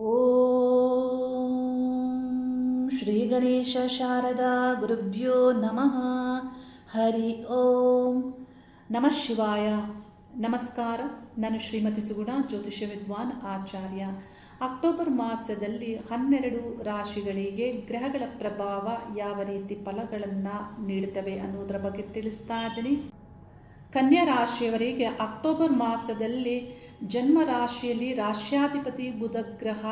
ಓಂ ಶ್ರೀ ಗಣೇಶ ಶಾರದಾ ಗುರುಭ್ಯೋ ನಮಃ. ಹರಿ ಓಂ. ನಮಃ ಶಿವಾಯ. ನಮಸ್ಕಾರ. ನಾನು ಶ್ರೀಮತಿ ಸುಗುಣ, ಜ್ಯೋತಿಷ್ಯ ವಿದ್ವಾನ್ ಆಚಾರ್ಯ. ಅಕ್ಟೋಬರ್ ಮಾಸದಲ್ಲಿ ಹನ್ನೆರಡು ರಾಶಿಗಳಿಗೆ ಗ್ರಹಗಳ ಪ್ರಭಾವ ಯಾವ ರೀತಿ ಫಲಗಳನ್ನು ನೀಡುತ್ತವೆ ಅನ್ನೋದರ ಬಗ್ಗೆ ತಿಳಿಸ್ತಾ ಇದ್ದೀನಿ. ಕನ್ಯಾ ರಾಶಿಯವರಿಗೆ ಅಕ್ಟೋಬರ್ ಮಾಸದಲ್ಲಿ ಜನ್ಮ ರಾಶಿಯಲ್ಲಿ ರಾಶ್ಯಾಧಿಪತಿ ಬುಧ ಗ್ರಹ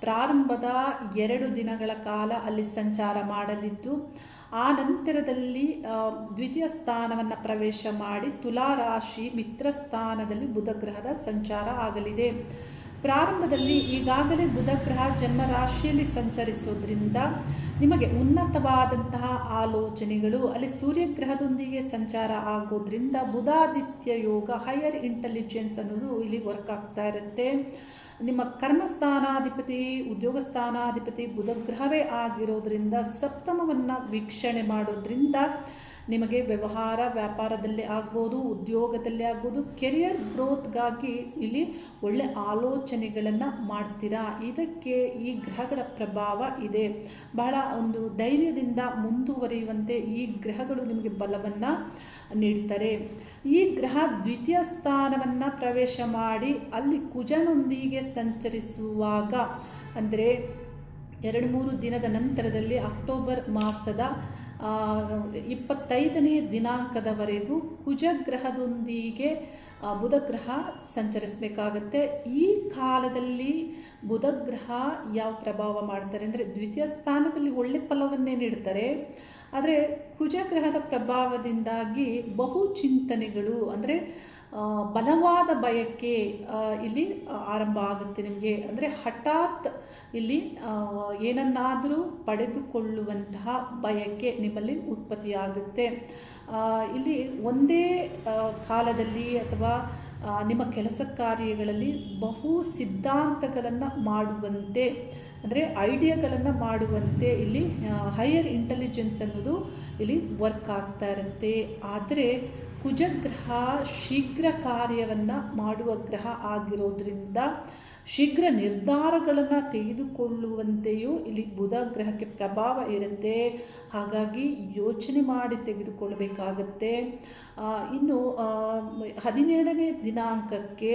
ಪ್ರಾರಂಭದ ಎರಡು ದಿನಗಳ ಕಾಲ ಅಲ್ಲಿ ಸಂಚಾರ ಮಾಡಲಿದ್ದು, ಆ ನಂತರದಲ್ಲಿ ದ್ವಿತೀಯ ಸ್ಥಾನವನ್ನು ಪ್ರವೇಶ ಮಾಡಿ ತುಲಾ ರಾಶಿ ಮಿತ್ರ ಸ್ಥಾನದಲ್ಲಿ ಬುಧ ಗ್ರಹದ ಸಂಚಾರ ಆಗಲಿದೆ. ಪ್ರಾರಂಭದಲ್ಲಿ ಈಗಾಗಲೇ ಬುಧ ಗ್ರಹ ಜನ್ಮ ರಾಶಿಯಲ್ಲಿ ಸಂಚರಿಸೋದ್ರಿಂದ ನಿಮಗೆ ಉನ್ನತವಾದಂತಹ ಆಲೋಚನೆಗಳು, ಅಲ್ಲಿ ಸೂರ್ಯಗ್ರಹದೊಂದಿಗೆ ಸಂಚಾರ ಆಗೋದ್ರಿಂದ ಬುಧಾದಿತ್ಯ ಯೋಗ ಹೈಯರ್ ಇಂಟೆಲಿಜೆನ್ಸ್ ಅನ್ನೋದು ಇಲ್ಲಿ ವರ್ಕ್ ಆಗ್ತಾ ಇರುತ್ತೆ. ನಿಮ್ಮ ಕರ್ಮಸ್ಥಾನಾಧಿಪತಿ, ಉದ್ಯೋಗ ಸ್ಥಾನಾಧಿಪತಿ ಬುಧ ಗ್ರಹವೇ ಆಗಿರೋದ್ರಿಂದ ಸಪ್ತಮವನ್ನು ವೀಕ್ಷಣೆ ಮಾಡೋದ್ರಿಂದ ನಿಮಗೆ ವ್ಯವಹಾರ ವ್ಯಾಪಾರದಲ್ಲಿ ಆಗ್ಬೋದು, ಉದ್ಯೋಗದಲ್ಲಿ ಆಗ್ಬೋದು ಕೆರಿಯರ್ ಗ್ರೋತ್ಗಾಗಿ ಇಲ್ಲಿ ಒಳ್ಳೆ ಆಲೋಚನೆಗಳನ್ನು ಮಾಡ್ತೀರಾ? ಇದಕ್ಕೆ ಈ ಗ್ರಹಗಳ ಪ್ರಭಾವ ಇದೆ. ಬಹಳ ಒಂದು ಧೈರ್ಯದಿಂದ ಮುಂದುವರಿಯುವಂತೆ ಈ ಗ್ರಹಗಳು ನಿಮಗೆ ಬಲವನ್ನು ನೀಡ್ತಾರೆ. ಈ ಗ್ರಹ ದ್ವಿತೀಯ ಸ್ಥಾನವನ್ನು ಪ್ರವೇಶ ಮಾಡಿ ಅಲ್ಲಿ ಕುಜನೊಂದಿಗೆ ಸಂಚರಿಸುವಾಗ, ಅಂದರೆ ಎರಡು ಮೂರು ದಿನದ ನಂತರದಲ್ಲಿ ಅಕ್ಟೋಬರ್ ಮಾಸದ ಇಪ್ಪತ್ತೈದನೇ ದಿನಾಂಕದವರೆಗೂ ಕುಜಗ್ರಹದೊಂದಿಗೆ ಬುಧಗ್ರಹ ಬುಧ ಗ್ರಹ ಸಂಚರಿಸಬೇಕಾಗತ್ತೆ. ಈ ಕಾಲದಲ್ಲಿ ಬುಧ ಗ್ರಹ ಯಾವ ಪ್ರಭಾವ ಮಾಡ್ತಾರೆ ಅಂದರೆ ದ್ವಿತೀಯ ಸ್ಥಾನದಲ್ಲಿ ಒಳ್ಳೆ ಫಲವನ್ನೇ ನೀಡ್ತಾರೆ. ಆದರೆ ಕುಜಗ್ರಹದ ಪ್ರಭಾವದಿಂದಾಗಿ ಬಹು ಚಿಂತನೆಗಳು ಅಂದರೆ ಬಲವಾದ ಬಯಕೆ ಇಲ್ಲಿ ಆರಂಭ ಆಗುತ್ತೆ ನಿಮಗೆ. ಅಂದರೆ ಹಠಾತ್ ಇಲ್ಲಿ ಏನನ್ನಾದರೂ ಪಡೆದುಕೊಳ್ಳುವಂತಹ ಬಯಕೆ ನಿಮ್ಮಲ್ಲಿ ಉತ್ಪತ್ತಿಯಾಗುತ್ತೆ. ಇಲ್ಲಿ ಒಂದೇ ಕಾಲದಲ್ಲಿ ಅಥವಾ ನಿಮ್ಮ ಕೆಲಸ ಕಾರ್ಯಗಳಲ್ಲಿ ಬಹು ಸಿದ್ಧಾಂತಗಳನ್ನು ಮಾಡುವಂತೆ, ಅಂದರೆ ಐಡಿಯಾಗಳನ್ನು ಮಾಡುವಂತೆ ಇಲ್ಲಿ ಹೈಯರ್ ಇಂಟೆಲಿಜೆನ್ಸ್ ಅನ್ನೋದು ಇಲ್ಲಿ ವರ್ಕ್ ಆಗ್ತಾ ಇರುತ್ತೆ. ಆದರೆ ಕುಜಗ್ರಹ ಶೀಘ್ರ ಕಾರ್ಯವನ್ನು ಮಾಡುವ ಗ್ರಹ ಆಗಿರೋದ್ರಿಂದ ಶೀಘ್ರ ನಿರ್ಧಾರಗಳನ್ನು ತೆಗೆದುಕೊಳ್ಳುವಂತೆಯೂ ಇಲ್ಲಿ ಬುಧ ಗ್ರಹಕ್ಕೆ ಪ್ರಭಾವ ಇರುತ್ತೆ. ಹಾಗಾಗಿ ಯೋಚನೆ ಮಾಡಿ ತೆಗೆದುಕೊಳ್ಬೇಕಾಗತ್ತೆ ಆ, ಇನ್ನು ಹದಿನೇಳನೇ ದಿನಾಂಕಕ್ಕೆ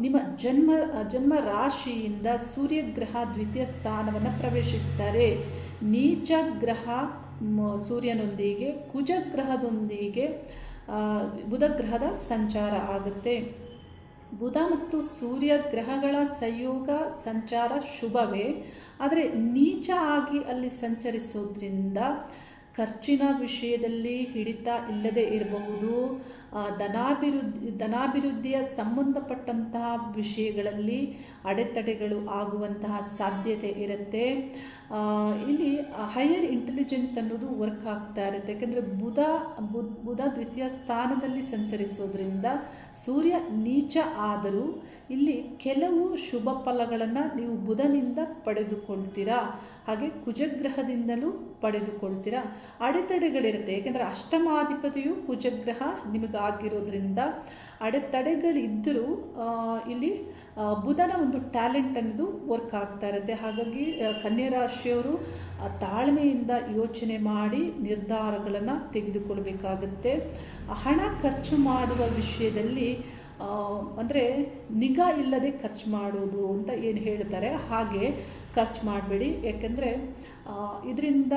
ನಿಮ್ಮ ಜನ್ಮ ಜನ್ಮ ರಾಶಿಯಿಂದ ಸೂರ್ಯಗ್ರಹ ದ್ವಿತೀಯ ಸ್ಥಾನವನ್ನು ಪ್ರವೇಶಿಸ್ತಾರೆ. ನೀಚ ಗ್ರಹ ಸೂರ್ಯನೊಂದಿಗೆ ಕುಜಗ್ರಹದೊಂದಿಗೆ ಆ, ಬುಧಗ್ರಹದ ಸಂಚಾರ ಆಗುತ್ತೆ. ಬುಧ ಮತ್ತು ಸೂರ್ಯ ಗ್ರಹಗಳ ಸಂಯೋಗ ಸಂಚಾರ ಶುಭವೇ. ಆದರೆ ನೀಚ ಆಗಿ ಅಲ್ಲಿ ಸಂಚರಿಸೋದ್ರಿಂದ ಖರ್ಚಿನ ವಿಷಯದಲ್ಲಿ ಹಿಡಿತ ಇಲ್ಲದೆ ಇರಬಹುದು. ಧನಾಭಿವೃದ್ಧಿ, ಧನಾಭಿವೃದ್ಧಿಯ ಸಂಬಂಧಪಟ್ಟಂತಹ ವಿಷಯಗಳಲ್ಲಿ ಅಡೆತಡೆಗಳು ಆಗುವಂತಹ ಸಾಧ್ಯತೆ ಇರುತ್ತೆ. ಇಲ್ಲಿ ಹೈಯರ್ ಇಂಟೆಲಿಜೆನ್ಸ್ ಅನ್ನೋದು ವರ್ಕ್ ಆಗ್ತಾ ಇರುತ್ತೆ. ಯಾಕೆಂದರೆ ಬುಧ ಬುಧ್ ದ್ವಿತೀಯ ಸ್ಥಾನದಲ್ಲಿ ಸಂಚರಿಸೋದ್ರಿಂದ ಸೂರ್ಯ ನೀಚ ಆದರೂ ಇಲ್ಲಿ ಕೆಲವು ಶುಭ ಫಲಗಳನ್ನು ನೀವು ಬುಧನಿಂದ ಪಡೆದುಕೊಳ್ತೀರಾ? ಹಾಗೆ ಕುಜಗ್ರಹದಿಂದಲೂ ಪಡೆದುಕೊಳ್ತೀರಾ? ಅಡೆತಡೆಗಳಿರುತ್ತೆ. ಏಕೆಂದರೆ ಅಷ್ಟಮಾಧಿಪತಿಯು ಕುಜಗ್ರಹ ನಿಮಗಾಗಿರೋದ್ರಿಂದ ಅಡೆತಡೆಗಳಿದ್ದರೂ ಇಲ್ಲಿ ಬುಧನ ಒಂದು ಟ್ಯಾಲೆಂಟ್ ಅನ್ನೋದು ವರ್ಕ್ ಆಗ್ತಾ ಇರುತ್ತೆ. ಹಾಗಾಗಿ ಕನ್ಯಾ ರಾಶಿಯವರು ತಾಳ್ಮೆಯಿಂದ ಯೋಚನೆ ಮಾಡಿ ನಿರ್ಧಾರಗಳನ್ನು ತೆಗೆದುಕೊಳ್ಬೇಕಾಗತ್ತೆ. ಹಣ ಖರ್ಚು ಮಾಡುವ ವಿಷಯದಲ್ಲಿ ಅಂದರೆ ನಿಗಾ ಇಲ್ಲದೆ ಖರ್ಚು ಮಾಡೋದು ಅಂತ ಏನು ಹೇಳ್ತಾರೆ? ಹಾಗೆ ಖರ್ಚು ಮಾಡಬೇಡಿ. ಯಾಕೆಂದರೆ ಇದರಿಂದ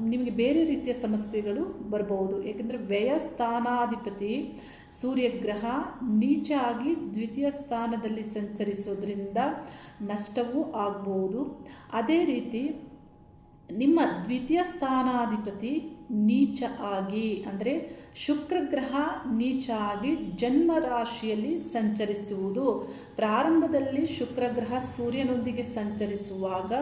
ನಿಮಗೆ ಬೇರೆ ರೀತಿಯ ಸಮಸ್ಯೆಗಳು ಬರಬಹುದು ಏಕೆಂದರೆ ವ್ಯಯ ಸ್ಥಾನಾಧಿಪತಿ ಸೂರ್ಯಗ್ರಹ ನೀಚ ಆಗಿ ದ್ವಿತೀಯ ಸ್ಥಾನದಲ್ಲಿ ಸಂಚರಿಸೋದ್ರಿಂದ ನಷ್ಟವೂ ಆಗಬಹುದು ಅದೇ ರೀತಿ ನಿಮ್ಮ ದ್ವಿತೀಯ ಸ್ಥಾನಾಧಿಪತಿ ನೀಚ ಆಗಿ, ಅಂದರೆ ಶುಕ್ರ ಗ್ರಹ ನೀಚ ಆಗಿ ಜನ್ಮ ರಾಶಿಯಲ್ಲಿ ಸಂಚರಿಸುವುದು. ಪ್ರಾರಂಭದಲ್ಲಿ ಶುಕ್ರ ಗ್ರಹ ಸೂರ್ಯನೊಂದಿಗೆ ಸಂಚರಿಸುವಾಗ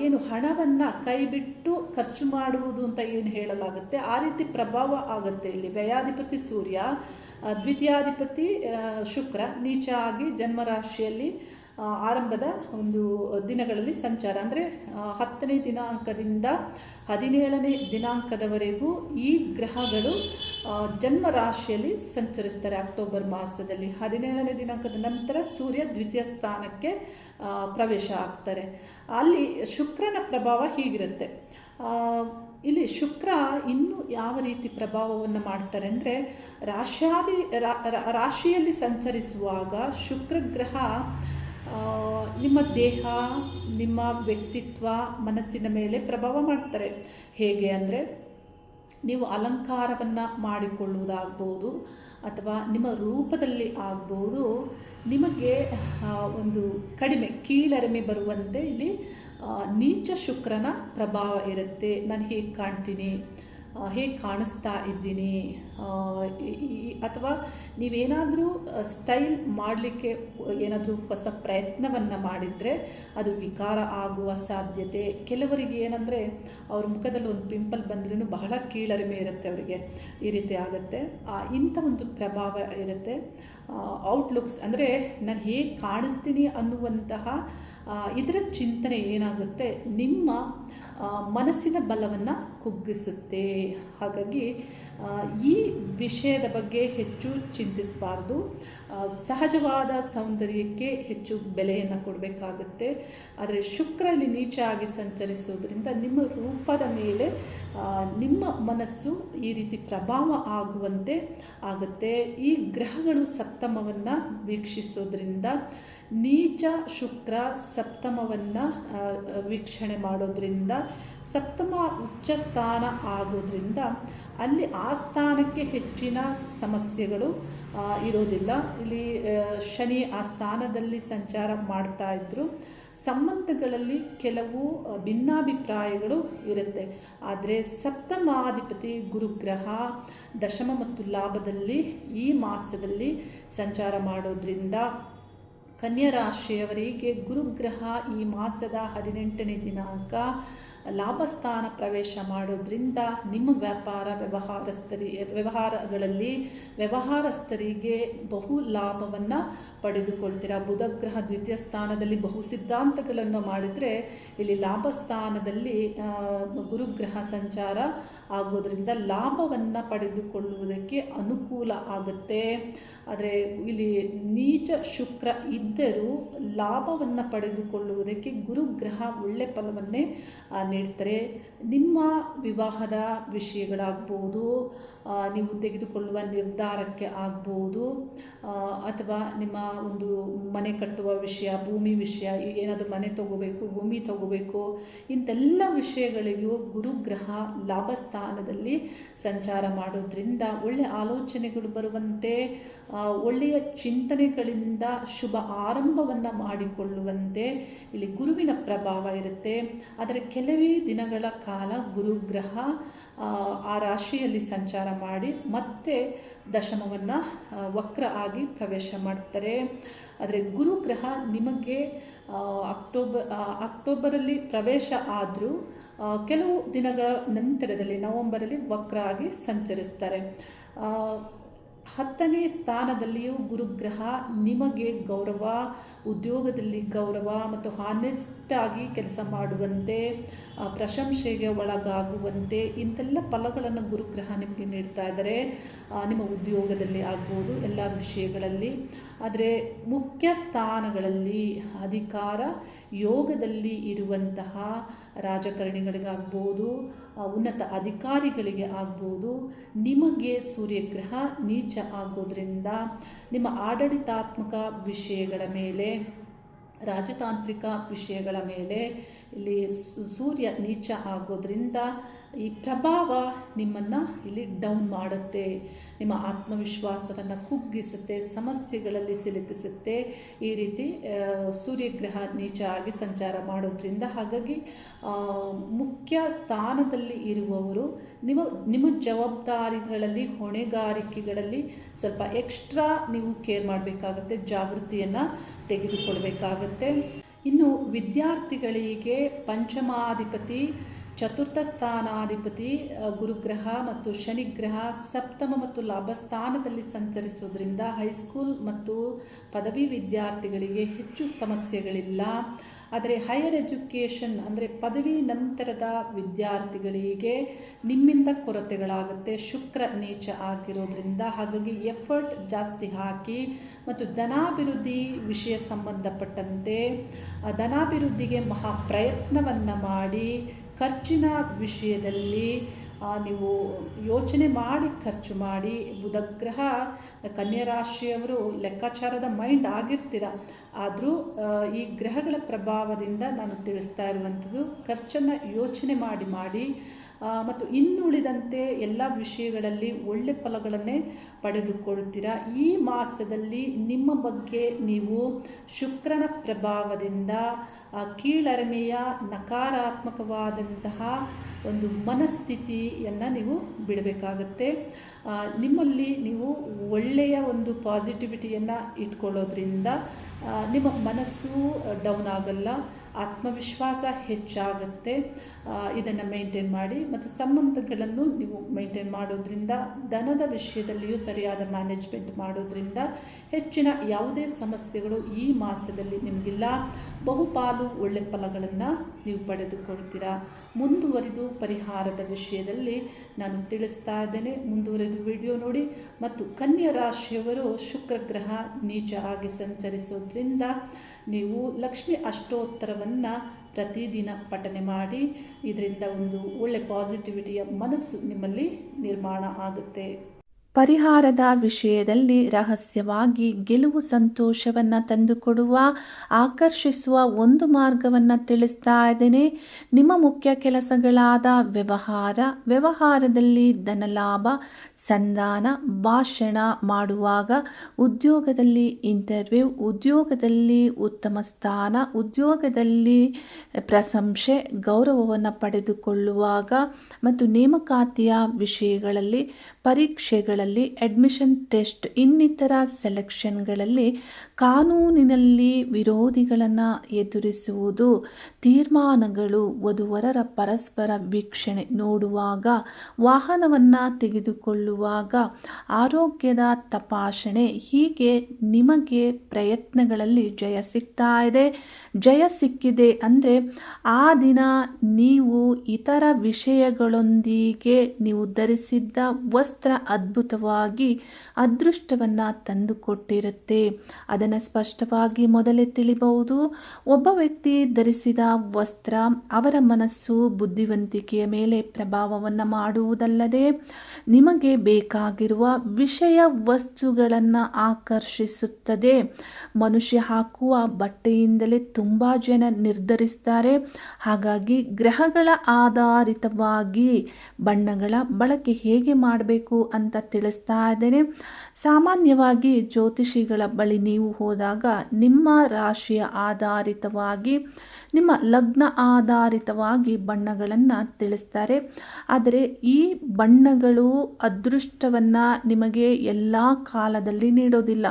ಏನು ಹಣವನ್ನು ಕೈಬಿಟ್ಟು ಖರ್ಚು ಮಾಡುವುದು ಅಂತ ಏನು ಹೇಳಲಾಗುತ್ತೆ? ಆ ರೀತಿ ಪ್ರಭಾವ ಆಗುತ್ತೆ ಇಲ್ಲಿ. ವ್ಯಯಾಧಿಪತಿ ಸೂರ್ಯ ದ್ವಿತೀಯಾಧಿಪತಿ ಶುಕ್ರ ನೀಚಾಗಿ ಜನ್ಮರಾಶಿಯಲ್ಲಿ ಆರಂಭದ ಒಂದು ದಿನಗಳಲ್ಲಿ ಸಂಚಾರ. ಅಂದರೆ ಹತ್ತನೇ ದಿನಾಂಕದಿಂದ ಹದಿನೇಳನೇ ದಿನಾಂಕದವರೆಗೂ ಈ ಗ್ರಹಗಳು ಜನ್ಮ ರಾಶಿಯಲ್ಲಿ ಸಂಚರಿಸ್ತಾರೆ ಅಕ್ಟೋಬರ್ ಮಾಸದಲ್ಲಿ. ಹದಿನೇಳನೇ ದಿನಾಂಕದ ನಂತರ ಸೂರ್ಯ ದ್ವಿತೀಯ ಸ್ಥಾನಕ್ಕೆ ಪ್ರವೇಶ ಆಗ್ತಾರೆ. ಅಲ್ಲಿ ಶುಕ್ರನ ಪ್ರಭಾವ ಹೀಗಿರುತ್ತೆ. ಇಲ್ಲಿ ಶುಕ್ರ ಇನ್ನೂ ಯಾವ ರೀತಿ ಪ್ರಭಾವವನ್ನು ಮಾಡ್ತಾರೆ ಅಂದರೆ, ರಾಶ್ಯಾದಿ, ರಾ- ರಾ- ರಾಶಿಯಲ್ಲಿ ಸಂಚರಿಸುವಾಗ ಶುಕ್ರ ಗ್ರಹ ನಿಮ್ಮ ದೇಹ, ನಿಮ್ಮ ವ್ಯಕ್ತಿತ್ವ, ಮನಸ್ಸಿನ ಮೇಲೆ ಪ್ರಭಾವ ಮಾಡ್ತಾರೆ. ಹೇಗೆ ಅಂದರೆ, ನೀವು ಅಲಂಕಾರವನ್ನು ಮಾಡಿಕೊಳ್ಳುವುದಾಗ್ಬೋದು ಅಥವಾ ನಿಮ್ಮ ರೂಪದಲ್ಲಿ ಆಗ್ಬೋದು, ನಿಮಗೆ ಒಂದು ಕಡಿಮೆ ಕೀಳರಿಮೆ ಬರುವಂತೆ ಇಲ್ಲಿ ನೀಚ ಶುಕ್ರನ ಪ್ರಭಾವ ಇರುತ್ತೆ. ನಾನು ಹೇಗೆ ಕಾಣ್ತೀನಿ. ಹೇಗೆ ಕಾಣಿಸ್ತಾ ಇದ್ದೀನಿ? ಅಥವಾ ನೀವೇನಾದರೂ ಸ್ಟೈಲ್ ಮಾಡಲಿಕ್ಕೆ ಏನಾದರೂ ಹೊಸ ಪ್ರಯತ್ನವನ್ನು ಮಾಡಿದರೆ ಅದು ವಿಕಾರ ಆಗುವ ಸಾಧ್ಯತೆ. ಕೆಲವರಿಗೆ ಏನಂದರೆ, ಅವ್ರ ಮುಖದಲ್ಲಿ ಒಂದು ಪಿಂಪಲ್ ಬಂದ್ರೂ ಬಹಳ ಕೀಳರಿಮೆ ಇರುತ್ತೆ ಅವರಿಗೆ. ಈ ರೀತಿ ಆಗುತ್ತೆ. ಇಂಥ ಒಂದು ಪ್ರಭಾವ ಇರುತ್ತೆ. ಔಟ್ಲುಕ್ಸ್ ಅಂದರೆ ನಾನು ಹೇಗೆ ಕಾಣಿಸ್ತೀನಿ ಅನ್ನುವಂತಹ ಇದರ ಚಿಂತನೆ ಏನಾಗುತ್ತೆ? ನಿಮ್ಮ ಮನಸ್ಸಿನ ಬಲವನ್ನು ಕುಗ್ಗಿಸುತ್ತೆ. ಹಾಗಾಗಿ ಈ ವಿಷಯದ ಬಗ್ಗೆ ಹೆಚ್ಚು ಚಿಂತಿಸಬಾರ್ದು. ಸಹಜವಾದ ಸೌಂದರ್ಯಕ್ಕೆ ಹೆಚ್ಚು ಬೆಲೆಯನ್ನು ಕೊಡಬೇಕಾಗುತ್ತೆ. ಆದರೆ ಶುಕ್ರಲ್ಲಿ ನೀಚ ಆಗಿ ಸಂಚರಿಸೋದ್ರಿಂದ ನಿಮ್ಮ ರೂಪದ ಮೇಲೆ ನಿಮ್ಮ ಮನಸ್ಸು ಈ ರೀತಿ ಪ್ರಭಾವ ಆಗುವಂತೆ ಆಗುತ್ತೆ. ಈ ಗ್ರಹಗಳು ಸಪ್ತಮವನ್ನು ವೀಕ್ಷಿಸೋದ್ರಿಂದ ನೀಚ ಶುಕ್ರ ಸಪ್ತಮವನ್ನು ವೀಕ್ಷಣೆ ಮಾಡೋದ್ರಿಂದ, ಸಪ್ತಮ ಉಚ್ಚ ಸ್ಥಾನ ಆಗೋದ್ರಿಂದ ಅಲ್ಲಿ ಆ ಸ್ಥಾನಕ್ಕೆ ಹೆಚ್ಚಿನ ಸಮಸ್ಯೆಗಳು ಇರೋದಿಲ್ಲ. ಇಲ್ಲಿ ಶನಿ ಆ ಸ್ಥಾನದಲ್ಲಿ ಸಂಚಾರ ಮಾಡ್ತಾ ಇದ್ದರು ಸಂಬಂಧಗಳಲ್ಲಿ ಕೆಲವು ಭಿನ್ನಾಭಿಪ್ರಾಯಗಳು ಇರುತ್ತೆ. ಆದರೆ ಸಪ್ತಮಾಧಿಪತಿ ಗುರುಗ್ರಹ ದಶಮ ಮತ್ತು ಲಾಭದಲ್ಲಿ ಈ ಮಾಸದಲ್ಲಿ ಸಂಚಾರ ಮಾಡೋದ್ರಿಂದ ಕನ್ಯಾ ರಾಶಿಯವರಿಗೆ ಗುರುಗ್ರಹ ಈ ಮಾಸದ ಹದಿನೆಂಟನೇ ದಿನಾಂಕ ಲಾಭಸ್ಥಾನ ಪ್ರವೇಶ ಮಾಡೋದ್ರಿಂದ ನಿಮ್ಮ ವ್ಯಾಪಾರ ವ್ಯವಹಾರಸ್ಥರಿ ವ್ಯವಹಾರಗಳಲ್ಲಿ ವ್ಯವಹಾರಸ್ಥರಿಗೆ ಬಹು ಲಾಭವನ್ನು ಪಡೆದುಕೊಳ್ತೀರಾ? ಬುಧಗ್ರಹ ದ್ವಿತೀಯ ಸ್ಥಾನದಲ್ಲಿ ಬಹು ಸಿದ್ಧಾಂತಗಳನ್ನು ಮಾಡಿದರೆ ಇಲ್ಲಿ ಲಾಭ ಸ್ಥಾನದಲ್ಲಿ ಆ, ಗುರುಗ್ರಹ ಸಂಚಾರ ಆಗೋದ್ರಿಂದ ಲಾಭವನ್ನು ಪಡೆದುಕೊಳ್ಳುವುದಕ್ಕೆ ಅನುಕೂಲ ಆಗುತ್ತೆ. ಆದರೆ ಇಲ್ಲಿ ನೀಚ ಶುಕ್ರ ಇದ್ದರೂ ಲಾಭವನ್ನು ಪಡೆದುಕೊಳ್ಳುವುದಕ್ಕೆ ಗುರುಗ್ರಹ ಒಳ್ಳೆ ಫಲವನ್ನೇ ನೀಡ್ತಾರೆ. ನಿಮ್ಮ ವಿವಾಹದ ವಿಷಯಗಳಾಗ್ಬೋದು ನೀವು ತೆಗೆದುಕೊಳ್ಳುವ ನಿರ್ಧಾರಕ್ಕೆ ಆಗ್ಬೋದು ಅಥವಾ ನಿಮ್ಮ ಒಂದು ಮನೆ ಕಟ್ಟುವ ವಿಷಯ, ಭೂಮಿ ವಿಷಯ ಏನಾದರೂ ಮನೆ ತಗೋಬೇಕು, ಭೂಮಿ ತಗೋಬೇಕು ಇಂಥೆಲ್ಲ ವಿಷಯಗಳಿಗೂ ಗುರುಗ್ರಹ ಲಾಭ ಸ್ಥಾನದಲ್ಲಿ ಸಂಚಾರ ಮಾಡೋದ್ರಿಂದ ಒಳ್ಳೆಯ ಆಲೋಚನೆಗಳು ಬರುವಂತೆ ಒಳ್ಳೆಯ ಚಿಂತನೆಗಳಿಂದ ಶುಭ ಆರಂಭವನ್ನು ಮಾಡಿಕೊಳ್ಳುವಂತೆ ಇಲ್ಲಿ ಗುರುವಿನ ಪ್ರಭಾವ ಇರುತ್ತೆ. ಆದರೆ ಕೆಲವೇ ದಿನಗಳ ಗುರುಗ್ರಹ ಆ, ರಾಶಿಯಲ್ಲಿ ಸಂಚಾರ ಮಾಡಿ ಮತ್ತೆ ದಶಮವನ್ನು ವಕ್ರ ಆಗಿ ಪ್ರವೇಶ ಮಾಡ್ತಾರೆ. ಆದರೆ ಗುರುಗ್ರಹ ನಿಮಗೆ ಅಕ್ಟೋಬರ್ ಅಕ್ಟೋಬರಲ್ಲಿ ಪ್ರವೇಶ ಆದರೂ ಕೆಲವು ದಿನಗಳ ನಂತರದಲ್ಲಿ ನವಂಬರಲ್ಲಿ ವಕ್ರ ಆಗಿ ಸಂಚರಿಸ್ತಾರೆ. ಹತ್ತನೇ ಸ್ಥಾನದಲ್ಲಿಯೂ ಗುರುಗ್ರಹ ನಿಮಗೆ ಗೌರವ, ಉದ್ಯೋಗದಲ್ಲಿ ಗೌರವ ಮತ್ತು ಹಾನೆಸ್ಟ್ ಆಗಿ ಕೆಲಸ ಮಾಡುವಂತೆ ಪ್ರಶಂಸೆಗೆ ಒಳಗಾಗುವಂತೆ ಇಂಥೆಲ್ಲ ಫಲಗಳನ್ನು ಗುರುಗ್ರಹ ನಿಮಗೆ ನೀಡ್ತಾ ಇದ್ದಾರೆ. ನಿಮ್ಮ ಉದ್ಯೋಗದಲ್ಲಿ ಆಗ್ಬೋದು, ಎಲ್ಲ ವಿಷಯಗಳಲ್ಲಿ. ಆದರೆ ಮುಖ್ಯ ಸ್ಥಾನಗಳಲ್ಲಿ ಅಧಿಕಾರ ಯೋಗದಲ್ಲಿ ಇರುವಂತಹ ರಾಜಕಾರಣಿಗಳಿಗಾಗ್ಬೋದು ಉನ್ನತ ಅಧಿಕಾರಿಗಳಿಗೆ ಆಗ್ಬೋದು, ನಿಮಗೆ ಸೂರ್ಯಗ್ರಹ ನೀಚ ಆಗೋದ್ರಿಂದ ನಿಮ್ಮ ಆಡಳಿತಾತ್ಮಕ ವಿಷಯಗಳ ಮೇಲೆ, ರಾಜತಾಂತ್ರಿಕ ವಿಷಯಗಳ ಮೇಲೆ, ಇಲ್ಲಿ ಸೂರ್ಯ ನೀಚ ಆಗೋದ್ರಿಂದ ಈ ಪ್ರಭಾವ ನಿಮ್ಮನ್ನು ಇಲ್ಲಿ ಡೌನ್ ಮಾಡುತ್ತೆ. ನಿಮ್ಮ ಆತ್ಮವಿಶ್ವಾಸವನ್ನು ಕುಗ್ಗಿಸುತ್ತೆ, ಸಮಸ್ಯೆಗಳಲ್ಲಿ ಸಿಲುಕಿಸುತ್ತೆ. ಈ ರೀತಿ ಸೂರ್ಯಗ್ರಹ ನೀಚ ಆಗಿ ಸಂಚಾರ ಮಾಡೋದ್ರಿಂದ ಹಾಗಾಗಿ ಮುಖ್ಯ ಸ್ಥಾನದಲ್ಲಿ ಇರುವವರು ನಿಮ್ಮ ನಿಮ್ಮ ಜವಾಬ್ದಾರಿಗಳಲ್ಲಿ, ಹೊಣೆಗಾರಿಕೆಗಳಲ್ಲಿ ಸ್ವಲ್ಪ ಎಕ್ಸ್ಟ್ರಾ ನೀವು ಕೇರ್ ಮಾಡಬೇಕಾಗತ್ತೆ, ಜಾಗೃತಿಯನ್ನು ತೆಗೆದುಕೊಳ್ಬೇಕಾಗತ್ತೆ. ಇನ್ನು ವಿದ್ಯಾರ್ಥಿಗಳಿಗೆ ಪಂಚಮಾಧಿಪತಿ ಚತುರ್ಥ ಸ್ಥಾನಾಧಿಪತಿ ಗುರುಗ್ರಹ ಮತ್ತು ಶನಿಗ್ರಹ ಸಪ್ತಮ ಮತ್ತು ಲಾಭ ಸ್ಥಾನದಲ್ಲಿ ಸಂಚರಿಸುವುದರಿಂದ ಹೈಸ್ಕೂಲ್ ಮತ್ತು ಪದವಿ ವಿದ್ಯಾರ್ಥಿಗಳಿಗೆ ಹೆಚ್ಚು ಸಮಸ್ಯೆಗಳಿಲ್ಲ. ಆದರೆ ಹೈಯರ್ ಎಜುಕೇಷನ್ ಅಂದರೆ ಪದವಿ ನಂತರದ ವಿದ್ಯಾರ್ಥಿಗಳಿಗೆ ನಿಮ್ಮಿಂದ ಕೊರತೆಗಳಾಗುತ್ತೆ. ಶುಕ್ರ ನೀಚ ಆಗಿರೋದ್ರಿಂದ ಹಾಗಾಗಿ ಎಫರ್ಟ್ ಜಾಸ್ತಿ ಹಾಕಿ ಮತ್ತು ಧನಾಭಿವೃದ್ಧಿ ವಿಷಯ ಸಂಬಂಧಪಟ್ಟಂತೆ ಧನಾಭಿವೃದ್ಧಿಗೆ ಮಹಾ ಪ್ರಯತ್ನವನ್ನು ಮಾಡಿ ಖರ್ಚಿನ ವಿಷಯದಲ್ಲಿ ನೀವು ಯೋಚನೆ ಮಾಡಿ, ಖರ್ಚು ಮಾಡಿ, ಬುಧಗ್ರಹ ಕನ್ಯಾ ರಾಶಿಯವರು ಲೆಕ್ಕಾಚಾರದ ಮೈಂಡ್ ಆಗಿರ್ತೀರ. ಆದರೂ ಈ ಗ್ರಹಗಳ ಪ್ರಭಾವದಿಂದ ನಾನು ತಿಳಿಸ್ತಾ ಇರುವಂಥದ್ದು, ಖರ್ಚನ್ನು ಯೋಚನೆ ಮಾಡಿ ಮಾಡಿ ಮತ್ತು ಇನ್ನುಳಿದಂತೆ ಎಲ್ಲ ವಿಷಯಗಳಲ್ಲಿ ಒಳ್ಳೆ ಫಲಗಳನ್ನೇ ಪಡೆದುಕೊಳ್ತೀರಾ. ಈ ಮಾಸದಲ್ಲಿ ನಿಮ್ಮ ಬಗ್ಗೆ ನೀವು ಶುಕ್ರನ ಪ್ರಭಾವದಿಂದ ಆ, ಕೀಳರಿಮೆಯ ನಕಾರಾತ್ಮಕವಾದಂತಹ ಒಂದು ಮನಸ್ಥಿತಿಯನ್ನು ನೀವು ಬಿಡಬೇಕಾಗತ್ತೆ. ನಿಮ್ಮಲ್ಲಿ ನೀವು ಒಳ್ಳೆಯ ಒಂದು ಪಾಸಿಟಿವಿಟಿಯನ್ನು ಇಟ್ಕೊಳ್ಳೋದ್ರಿಂದ ನಿಮ್ಮ ಮನಸ್ಸು ಡೌನ್ ಆಗಲ್ಲ. ಆತ್ಮವಿಶ್ವಾಸ ಹೆಚ್ಚಾಗುತ್ತೆ. ಇದನ್ನು ಮೇಂಟೈನ್ ಮಾಡಿ ಮತ್ತು ಸಂಬಂಧಗಳನ್ನು ನೀವು ಮೇಂಟೈನ್ ಮಾಡೋದ್ರಿಂದ, ಧನದ ವಿಷಯದಲ್ಲಿಯೂ ಸರಿಯಾದ ಮ್ಯಾನೇಜ್ಮೆಂಟ್ ಮಾಡೋದ್ರಿಂದ ಹೆಚ್ಚಿನ ಯಾವುದೇ ಸಮಸ್ಯೆಗಳು ಈ ಮಾಸದಲ್ಲಿ ನಿಮಗಿಲ್ಲ. ಬಹುಪಾಲು ಒಳ್ಳೆ ಫಲಗಳನ್ನು ನೀವು ಪಡೆದುಕೊಳ್ತೀರಾ. ಮುಂದುವರಿದು ಪರಿಹಾರದ ವಿಷಯದಲ್ಲಿ ನಾನು ತಿಳಿಸ್ತಾ ಇದ್ದೇನೆ. ಮುಂದುವರೆದು ವಿಡಿಯೋ ನೋಡಿ ಮತ್ತು ಕನ್ಯಾ ರಾಶಿಯವರು ಶುಕ್ರ ಗ್ರಹ ನೀಚ ಆಗಿ ಸಂಚರಿಸೋದ್ರಿಂದ ನೀವು ಲಕ್ಷ್ಮಿ ಅಷ್ಟೋತ್ತರವನ್ನು ಪ್ರತಿದಿನ ಪಠನೆ ಮಾಡಿ ಇದರಿಂದ ಒಂದು ಒಳ್ಳೆ ಪಾಸಿಟಿವಿಟಿಯ ಮನಸ್ಸು ನಿಮ್ಮಲ್ಲಿ ನಿರ್ಮಾಣ ಆಗುತ್ತೆ. ಪರಿಹಾರದ ವಿಷಯದಲ್ಲಿ ರಹಸ್ಯವಾಗಿ ಗೆಲುವು ಸಂತೋಷವನ್ನು ತಂದುಕೊಡುವ, ಆಕರ್ಷಿಸುವ ಒಂದು ಮಾರ್ಗವನ್ನು ತಿಳಿಸ್ತಾ ಇದ್ದೇನೆ. ನಿಮ್ಮ ಮುಖ್ಯ ಕೆಲಸಗಳಾದ ವ್ಯವಹಾರ, ವ್ಯವಹಾರದಲ್ಲಿ ಧನಲಾಭ ಸಂಧಾನ, ಭಾಷಣ ಮಾಡುವಾಗ ಉದ್ಯೋಗದಲ್ಲಿ ಇಂಟರ್ವ್ಯೂ ಉದ್ಯೋಗದಲ್ಲಿ ಉತ್ತಮ ಸ್ಥಾನ, ಉದ್ಯೋಗದಲ್ಲಿ ಪ್ರಶಂಸೆ, ಗೌರವವನ್ನು ಪಡೆದುಕೊಳ್ಳುವಾಗ ಮತ್ತು ನೇಮಕಾತಿಯ ವಿಷಯಗಳಲ್ಲಿ ಪರೀಕ್ಷೆಗಳಲ್ಲಿ ಅಡ್ಮಿಷನ್ ಟೆಸ್ಟ್ ಇನ್ನಿತರ ಸೆಲೆಕ್ಷನ್ಗಳಲ್ಲಿ ಕಾನೂನಿನಲ್ಲಿ ವಿರೋಧಿಗಳನ್ನು ಎದುರಿಸುವುದು ತೀರ್ಮಾನಗಳು ವಧುವರರ ಪರಸ್ಪರ ವೀಕ್ಷಣೆ ನೋಡುವಾಗ, ವಾಹನವನ್ನು ತೆಗೆದುಕೊಳ್ಳುವಾಗ, ಆರೋಗ್ಯದ ತಪಾಸಣೆ ಹೀಗೆ ನಿಮಗೆ ಪ್ರಯತ್ನಗಳಲ್ಲಿ ಜಯ ಸಿಗ್ತಾ ಇದೆ. ಜಯ ಸಿಕ್ಕಿದೆ ಅಂದರೆ ಆ ದಿನ ನೀವು ಇತರ ವಿಷಯಗಳೊಂದಿಗೆ ನೀವು ಧರಿಸಿದ್ದ ವಸ್ತ್ರ ಅದ್ಭುತವಾಗಿ ಅದೃಷ್ಟವನ್ನು ತಂದುಕೊಟ್ಟಿರುತ್ತೆ. ಅದನ್ನು ಸ್ಪಷ್ಟವಾಗಿ ಮೊದಲೇ ತಿಳಿಬಹುದು. ಒಬ್ಬ ವ್ಯಕ್ತಿ ಧರಿಸಿದ ವಸ್ತ್ರ ಅವರ ಮನಸ್ಸು ಬುದ್ಧಿವಂತಿಕೆಯ ಮೇಲೆ ಪ್ರಭಾವವನ್ನು ಮಾಡುವುದಲ್ಲದೆ ನಿಮಗೆ ಬೇಕಾಗಿರುವ ವಿಷಯ ವಸ್ತುಗಳನ್ನು ಆಕರ್ಷಿಸುತ್ತದೆ. ಮನುಷ್ಯ ಹಾಕುವ ಬಟ್ಟೆಯಿಂದಲೇ ತುಂಬ ಜನ ನಿರ್ಧರಿಸ್ತಾರೆ. ಹಾಗಾಗಿ ಗ್ರಹಗಳ ಆಧಾರಿತವಾಗಿ ಬಣ್ಣಗಳ ಬಳಕೆ ಹೇಗೆ ಮಾಡಬೇಕು ಅಂತ ತಿಳಿಸ್ತಾ ಇದ್ದೇನೆ. ಸಾಮಾನ್ಯವಾಗಿ ಜ್ಯೋತಿಷಿಗಳ ಬಳಿ ನೀವು ಹೋದಾಗ ನಿಮ್ಮ ರಾಶಿಯ ಆಧಾರಿತವಾಗಿ, ನಿಮ್ಮ ಲಗ್ನ ಆಧಾರಿತವಾಗಿ ಬಣ್ಣಗಳನ್ನು ತಿಳಿಸ್ತಾರೆ. ಆದರೆ ಈ ಬಣ್ಣಗಳು ಅದೃಷ್ಟವನ್ನು ನಿಮಗೆ ಎಲ್ಲ ಕಾಲದಲ್ಲಿ ನೀಡೋದಿಲ್ಲ.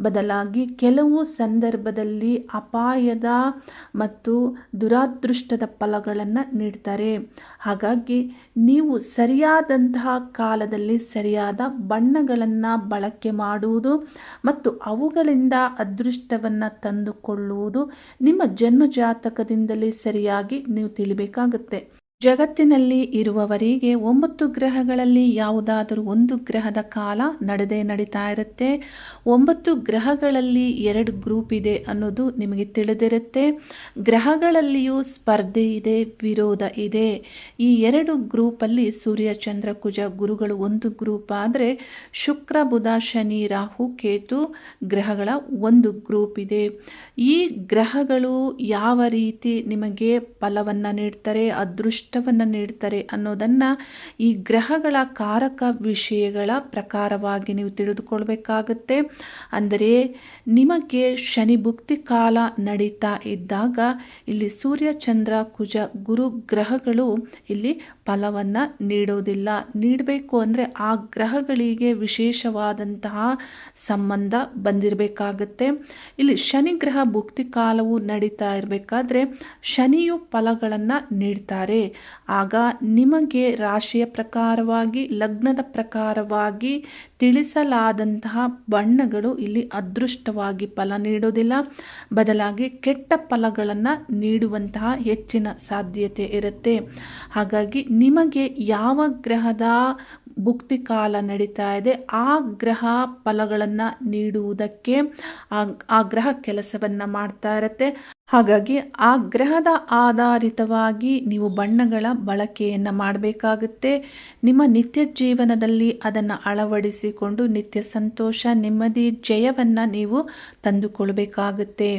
ಬದಲಾಗಿ ಕೆಲವು ಸಂದರ್ಭದಲ್ಲಿ ಅಪಾಯದ ಮತ್ತು ದುರಾದೃಷ್ಟದ ಫಲಗಳನ್ನು ನೀಡ್ತಾರೆ. ಹಾಗಾಗಿ ನೀವು ಸರಿಯಾದಂತಹ ಕಾಲದಲ್ಲಿ ಸರಿಯಾದ ಬಣ್ಣಗಳನ್ನು ಬಳಕೆ ಮಾಡುವುದು ಮತ್ತು ಅವುಗಳಿಂದ ಅದೃಷ್ಟವನ್ನು ತಂದುಕೊಳ್ಳುವುದು ನಿಮ್ಮ ಜನ್ಮ ಜಾತಕದಿಂದಲೇ ಸರಿಯಾಗಿ ನೀವು ತಿಳಿಬೇಕಾಗುತ್ತೆ. ಜಗತ್ತಿನಲ್ಲಿ ಇರುವವರಿಗೆ ಒಂಬತ್ತು ಗ್ರಹಗಳಲ್ಲಿ ಯಾವುದಾದರೂ ಒಂದು ಗ್ರಹದ ಕಾಲ ನಡೆದೇ ನಡೀತಾ ಇರುತ್ತೆ. ಒಂಬತ್ತು ಗ್ರಹಗಳಲ್ಲಿ ಎರಡು ಗ್ರೂಪ್ ಇದೆ ಅನ್ನೋದು ನಿಮಗೆ ತಿಳಿದಿರುತ್ತೆ. ಗ್ರಹಗಳಲ್ಲಿಯೂ ಸ್ಪರ್ಧೆ ಇದೆ, ವಿರೋಧ ಇದೆ. ಈ ಎರಡು ಗ್ರೂಪಲ್ಲಿ ಸೂರ್ಯ, ಚಂದ್ರ, ಕುಜ ಗುರುಗಳು ಒಂದು ಗ್ರೂಪ್ ಆದರೆ ಶುಕ್ರ, ಬುಧ, ಶನಿ, ರಾಹು, ಕೇತು ಗ್ರಹಗಳ ಒಂದು ಗ್ರೂಪ್ ಇದೆ. ಈ ಗ್ರಹಗಳು ಯಾವ ರೀತಿ ನಿಮಗೆ ಫಲವನ್ನು ನೀಡ್ತಾರೆ ಅದೃಷ್ಟವನ್ನು ನೀಡ್ತಾರೆ ಅನ್ನೋದನ್ನು ಈ ಗ್ರಹಗಳ ಕಾರಕ ವಿಷಯಗಳ ಪ್ರಕಾರವಾಗಿ ನೀವು ತಿಳಿದುಕೊಳ್ಬೇಕಾಗತ್ತೆ. ಅಂದರೆ ನಿಮಗೆ ಶನಿ ಭುಕ್ತಿ ಕಾಲ ನಡೀತಾ ಇದ್ದಾಗ ಇಲ್ಲಿ ಸೂರ್ಯ, ಚಂದ್ರ, ಕುಜ, ಗುರು ಗ್ರಹಗಳು ಇಲ್ಲಿ ಫಲವನ್ನು ನೀಡೋದಿಲ್ಲ. ನೀಡಬೇಕು ಅಂದರೆ ಆ ಗ್ರಹಗಳಿಗೆ ವಿಶೇಷವಾದಂತಹ ಸಂಬಂಧ ಬಂದಿರಬೇಕಾಗತ್ತೆ. ಇಲ್ಲಿ ಶನಿ ಗ್ರಹ ಭುಕ್ತಿ ಕಾಲವು ನಡೀತಾ ಇರಬೇಕಾದ್ರೆ ಶನಿಯು ಫಲಗಳನ್ನು ನೀಡ್ತಾರೆ. ಆಗ ನಿಮಗೆ ರಾಶಿಯ ಪ್ರಕಾರವಾಗಿ, ಲಗ್ನದ ಪ್ರಕಾರವಾಗಿ ತಿಳಿಸಲಾದಂತಹ ಬಣ್ಣಗಳು ಇಲ್ಲಿ ಅದೃಷ್ಟವಾಗಿ ಫಲ ನೀಡೋದಿಲ್ಲ ಬದಲಾಗಿ ಕೆಟ್ಟ ಫಲಗಳನ್ನು ನೀಡುವಂತಹ ಹೆಚ್ಚಿನ ಸಾಧ್ಯತೆ ಇರುತ್ತೆ. ಹಾಗಾಗಿ ನಿಮಗೆ ಯಾವ ಗ್ರಹದ ಭುಕ್ತಿ ಕಾಲ ನಡೀತಾ ಇದೆ, ಆ ಗ್ರಹ ಫಲಗಳನ್ನು ನೀಡುವುದಕ್ಕೆ ಆ ಗ್ರಹ ಕೆಲಸವನ್ನು ಮಾಡ್ತಾ ಇರುತ್ತೆ. ಹಾಗಾಗಿ ಆ ಗ್ರಹದ ಆಧಾರಿತವಾಗಿ ನೀವು ಬಣ್ಣಗಳ ಬಳಕೆಯನ್ನು ಮಾಡಬೇಕಾಗುತ್ತೆ. ನಿಮ್ಮ ನಿತ್ಯ ಜೀವನದಲ್ಲಿ ಅದನ್ನು ಅಳವಡಿಸಿಕೊಂಡು ನಿತ್ಯ ಸಂತೋಷ, ನೆಮ್ಮದಿ, ಜಯವನ್ನು ನೀವು ತಂದುಕೊಳ್ಬೇಕಾಗುತ್ತೆ.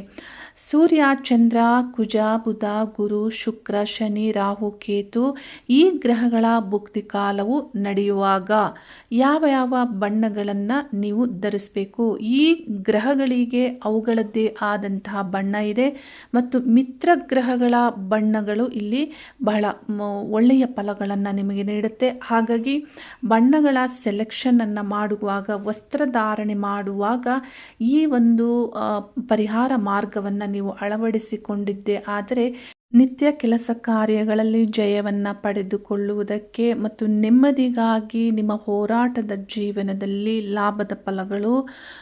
ಸೂರ್ಯ, ಚಂದ್ರ, ಕುಜ, ಬುಧ, ಗುರು, ಶುಕ್ರ, ಶನಿ, ರಾಹು, ಕೇತು ಈ ಗ್ರಹಗಳ ಭುಕ್ತಿ ಕಾಲವು ನಡೆಯುವಾಗ ಯಾವ ಯಾವ ಬಣ್ಣಗಳನ್ನು ನೀವು ಧರಿಸಬೇಕು? ಈ ಗ್ರಹಗಳಿಗೆ ಅವುಗಳದ್ದೇ ಆದಂತಹ ಬಣ್ಣ ಇದೆ. ಮತ್ತು ಮಿತ್ರ ಗ್ರಹಗಳ ಬಣ್ಣಗಳು ಇಲ್ಲಿ ಬಹಳ ಒಳ್ಳೆಯ ಫಲಗಳನ್ನು ನಿಮಗೆ ನೀಡುತ್ತೆ. ಹಾಗಾಗಿ ಬಣ್ಣಗಳ ಸೆಲೆಕ್ಷನನ್ನು ಮಾಡುವಾಗ ವಸ್ತ್ರಧಾರಣೆ ಮಾಡುವಾಗ ಈ ಒಂದು ಪರಿಹಾರ ಮಾರ್ಗವನ್ನು ನೀವು ಅಳವಡಿಸಿಕೊಂಡಿದ್ದೆ. ಆದರೆ ನಿತ್ಯ ಕೆಲಸ ಕಾರ್ಯಗಳಲ್ಲಿ ಜಯವನ್ನು ಪಡೆದುಕೊಳ್ಳುವುದಕ್ಕೆ ಮತ್ತು ನೆಮ್ಮದಿಗಾಗಿ ನಿಮ್ಮ ಹೋರಾಟದ ಜೀವನದಲ್ಲಿ ಲಾಭದ ಫಲಗಳು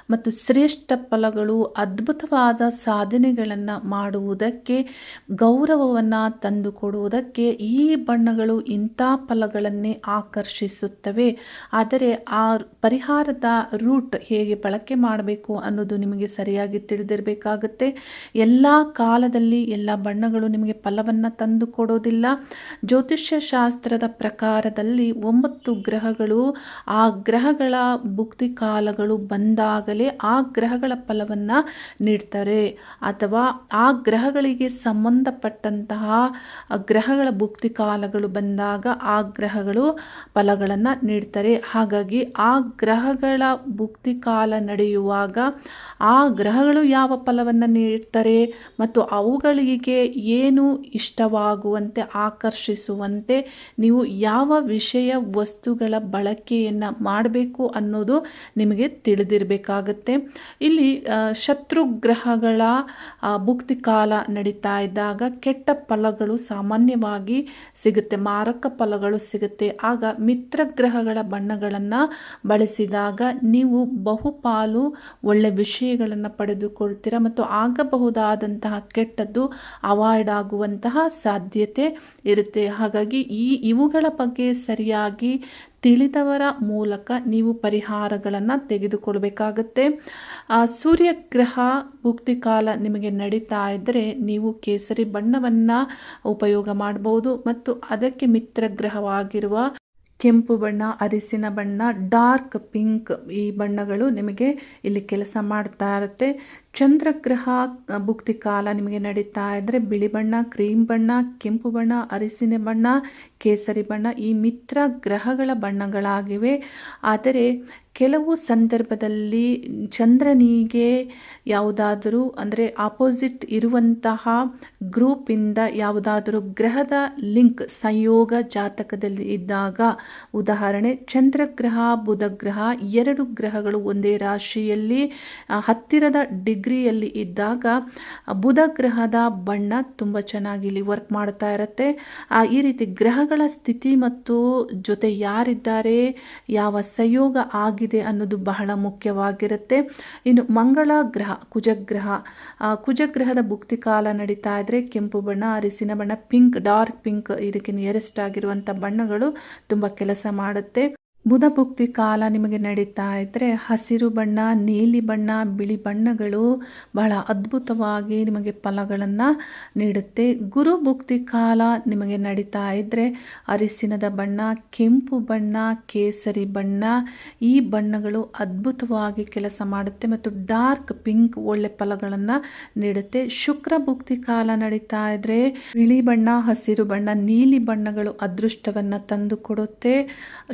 ಮತ್ತು ಶ್ರೇಷ್ಠ ಫಲಗಳು, ಅದ್ಭುತವಾದ ಸಾಧನೆಗಳನ್ನು ಮಾಡುವುದಕ್ಕೆ, ಗೌರವವನ್ನು ತಂದುಕೊಡುವುದಕ್ಕೆ ಈ ಬಣ್ಣಗಳು ಇಂಥ ಫಲಗಳನ್ನೇ ಆಕರ್ಷಿಸುತ್ತವೆ. ಆದರೆ ಆ ಪರಿಹಾರದ ರೂಟ್ ಹೇಗೆ ಬಳಕೆ ಮಾಡಬೇಕು ಅನ್ನೋದು ನಿಮಗೆ ಸರಿಯಾಗಿ ತಿಳಿದಿರಬೇಕಾಗುತ್ತೆ. ಎಲ್ಲ ಕಾಲದಲ್ಲಿ ಎಲ್ಲ ಬಣ್ಣಗಳು ನಿಮಗೆ ಫಲವನ್ನು ತಂದು ಕೊಡೋದಿಲ್ಲ. ಜ್ಯೋತಿಷ್ಯ ಶಾಸ್ತ್ರದ ಪ್ರಕಾರದಲ್ಲಿ ಒಂಬತ್ತು ಗ್ರಹಗಳು, ಆ ಗ್ರಹಗಳ ಭುಕ್ತಿ ಕಾಲಗಳು ಬಂದಾಗಲೇ ಆ ಗ್ರಹಗಳ ಫಲವನ್ನು ನೀಡ್ತಾರೆ. ಅಥವಾ ಆ ಗ್ರಹಗಳಿಗೆ ಸಂಬಂಧಪಟ್ಟಂತಹ ಗ್ರಹಗಳ ಭುಕ್ತಿ ಕಾಲಗಳು ಬಂದಾಗ ಆ ಗ್ರಹಗಳು ಫಲಗಳನ್ನು ನೀಡ್ತಾರೆ. ಹಾಗಾಗಿ ಆ ಗ್ರಹಗಳ ಭುಕ್ತಿ ಕಾಲ ನಡೆಯುವಾಗ ಆ ಗ್ರಹಗಳು ಯಾವ ಫಲವನ್ನು ನೀಡ್ತಾರೆ ಮತ್ತು ಅವುಗಳಿಗೆ ಏನು ಇಷ್ಟವಾಗುವಂತೆ ಆಕರ್ಷಿಸುವಂತೆ ನೀವು ಯಾವ ವಿಷಯ ವಸ್ತುಗಳ ಬಳಕೆಯನ್ನು ಮಾಡಬೇಕು ಅನ್ನೋದು ನಿಮಗೆ ತಿಳಿದಿರಬೇಕಾಗತ್ತೆ. ಇಲ್ಲಿ ಆ, ಶತ್ರು ಗ್ರಹಗಳ ಆ, ಭುಕ್ತಿ ಕಾಲ ನಡೀತಾ ಇದ್ದಾಗ ಕೆಟ್ಟ ಫಲಗಳು ಸಾಮಾನ್ಯವಾಗಿ ಸಿಗುತ್ತೆ ಮಾರಕ ಫಲಗಳು ಸಿಗುತ್ತೆ. ಆಗ ಮಿತ್ರ ಗ್ರಹಗಳ ಬಣ್ಣಗಳನ್ನು ಬಳಸಿದಾಗ ನೀವು ಬಹುಪಾಲು ಒಳ್ಳೆ ವಿಷಯಗಳನ್ನು ಪಡೆದುಕೊಳ್ತೀರಾ ಮತ್ತು ಆಗಬಹುದಾದಂತಹ ಕೆಟ್ಟದ್ದು ಅವಾಯ್ಡ್ ಆಗುವಂತಹ ಸಾಧ್ಯತೆ ಇರುತ್ತೆ. ಹಾಗಾಗಿ ಈ ಇವುಗಳ ಬಗ್ಗೆ ಸರಿಯಾಗಿ ತಿಳಿದವರ ಮೂಲಕ ನೀವು ಪರಿಹಾರಗಳನ್ನು ತೆಗೆದುಕೊಳ್ಬೇಕಾಗತ್ತೆ. ಆ, ಸೂರ್ಯಗ್ರಹ ಕಾಲ ನಿಮಗೆ ನಡೀತಾ ಇದ್ದರೆ ನೀವು ಕೇಸರಿ ಬಣ್ಣವನ್ನು ಉಪಯೋಗ ಮಾಡಬಹುದು ಮತ್ತು ಅದಕ್ಕೆ ಮಿತ್ರ ಗ್ರಹವಾಗಿರುವ ಕೆಂಪು ಬಣ್ಣ ಅರಿಸಿನ ಬಣ್ಣ ಡಾರ್ಕ್ ಪಿಂಕ್ ಈ ಬಣ್ಣಗಳು ನಿಮಗೆ ಇಲ್ಲಿ ಕೆಲಸ ಮಾಡ್ತಾ ಇರುತ್ತೆ. ಚಂದ್ರಗ್ರಹ ಭುಕ್ತಿ ಕಾಲ ನಿಮಗೆ ನಡೀತಾ ಇದ್ದರೆ ಬಿಳಿ ಬಣ್ಣ, ಕ್ರೀಮ್ ಬಣ್ಣ, ಕೆಂಪು ಬಣ್ಣ, ಅರಿಸಿನ ಬಣ್ಣ, ಕೇಸರಿ ಬಣ್ಣ ಈ ಮಿತ್ರ ಗ್ರಹಗಳ ಬಣ್ಣಗಳಾಗಿವೆ. ಆದರೆ ಕೆಲವು ಸಂದರ್ಭದಲ್ಲಿ ಚಂದ್ರನಿಗೆ ಯಾವುದಾದರೂ ಅಂದರೆ ಆಪೋಸಿಟ್ ಇರುವಂತಹ ಗ್ರೂಪಿಂದ ಯಾವುದಾದರೂ ಗ್ರಹದ ಲಿಂಕ್ ಸಂಯೋಗ ಜಾತಕದಲ್ಲಿ ಇದ್ದಾಗ ಉದಾಹರಣೆ ಚಂದ್ರಗ್ರಹ ಬುಧಗ್ರಹ ಎರಡು ಗ್ರಹಗಳು ಒಂದೇ ರಾಶಿಯಲ್ಲಿ ಹತ್ತಿರದ ಹತ್ತಿರದ ಡಿಗ್ರಿಯಲ್ಲಿ ಇದ್ದಾಗ ಬುಧ ಗ್ರಹದ ಬಣ್ಣ ತುಂಬ ಚೆನ್ನಾಗಿ ಇಲ್ಲಿ ವರ್ಕ್ ಮಾಡ್ತಾ ಇರುತ್ತೆ. ಈ ರೀತಿ ಗ್ರಹಗಳ ಸ್ಥಿತಿ ಮತ್ತು ಜೊತೆ ಯಾರಿದ್ದಾರೆ, ಯಾವ ಸಂಯೋಗ ಆಗಿದೆ ಅನ್ನೋದು ಬಹಳ ಮುಖ್ಯವಾಗಿರುತ್ತೆ. ಇನ್ನು ಮಂಗಳ ಗ್ರಹ, ಕುಜಗ್ರಹ ಕುಜಗ್ರಹದ ಭುಕ್ತಿ ಕಾಲ ನಡೀತಾ ಇದ್ರೆ ಕೆಂಪು ಬಣ್ಣ, ಅರಿಸಿನ ಬಣ್ಣ ಪಿಂಕ್ ಡಾರ್ಕ್ ಪಿಂಕ್ ಇದಕ್ಕೆ ನಿಯರೆಸ್ಟ್ ಆಗಿರುವಂಥ ಬಣ್ಣಗಳು ತುಂಬ ಕೆಲಸ ಮಾಡುತ್ತೆ. ಬುಧ ಭುಕ್ತಿ ಕಾಲ ನಿಮಗೆ ನಡೀತಾ ಇದ್ದರೆ ಹಸಿರು ಬಣ್ಣ, ನೀಲಿ ಬಣ್ಣ, ಬಿಳಿ ಬಣ್ಣಗಳು ಬಹಳ ಅದ್ಭುತವಾಗಿ ನಿಮಗೆ ಫಲಗಳನ್ನು ನೀಡುತ್ತೆ. ಗುರು ಭುಕ್ತಿ ಕಾಲ ನಿಮಗೆ ನಡೀತಾ ಇದ್ದರೆ ಅರಿಸಿನದ ಬಣ್ಣ, ಕೆಂಪು ಬಣ್ಣ, ಕೇಸರಿ ಬಣ್ಣ, ಈ ಬಣ್ಣಗಳು ಅದ್ಭುತವಾಗಿ ಕೆಲಸ ಮಾಡುತ್ತೆ ಮತ್ತು ಡಾರ್ಕ್, ಪಿಂಕ್ ಒಳ್ಳೆ ಫಲಗಳನ್ನು ನೀಡುತ್ತೆ. ಶುಕ್ರ ಭುಕ್ತಿ ಕಾಲ ನಡೀತಾ ಇದ್ದರೆ ಬಿಳಿ ಬಣ್ಣ, ಹಸಿರು ಬಣ್ಣ, ನೀಲಿ ಬಣ್ಣಗಳು ಅದೃಷ್ಟವನ್ನು ತಂದು ಕೊಡುತ್ತೆ.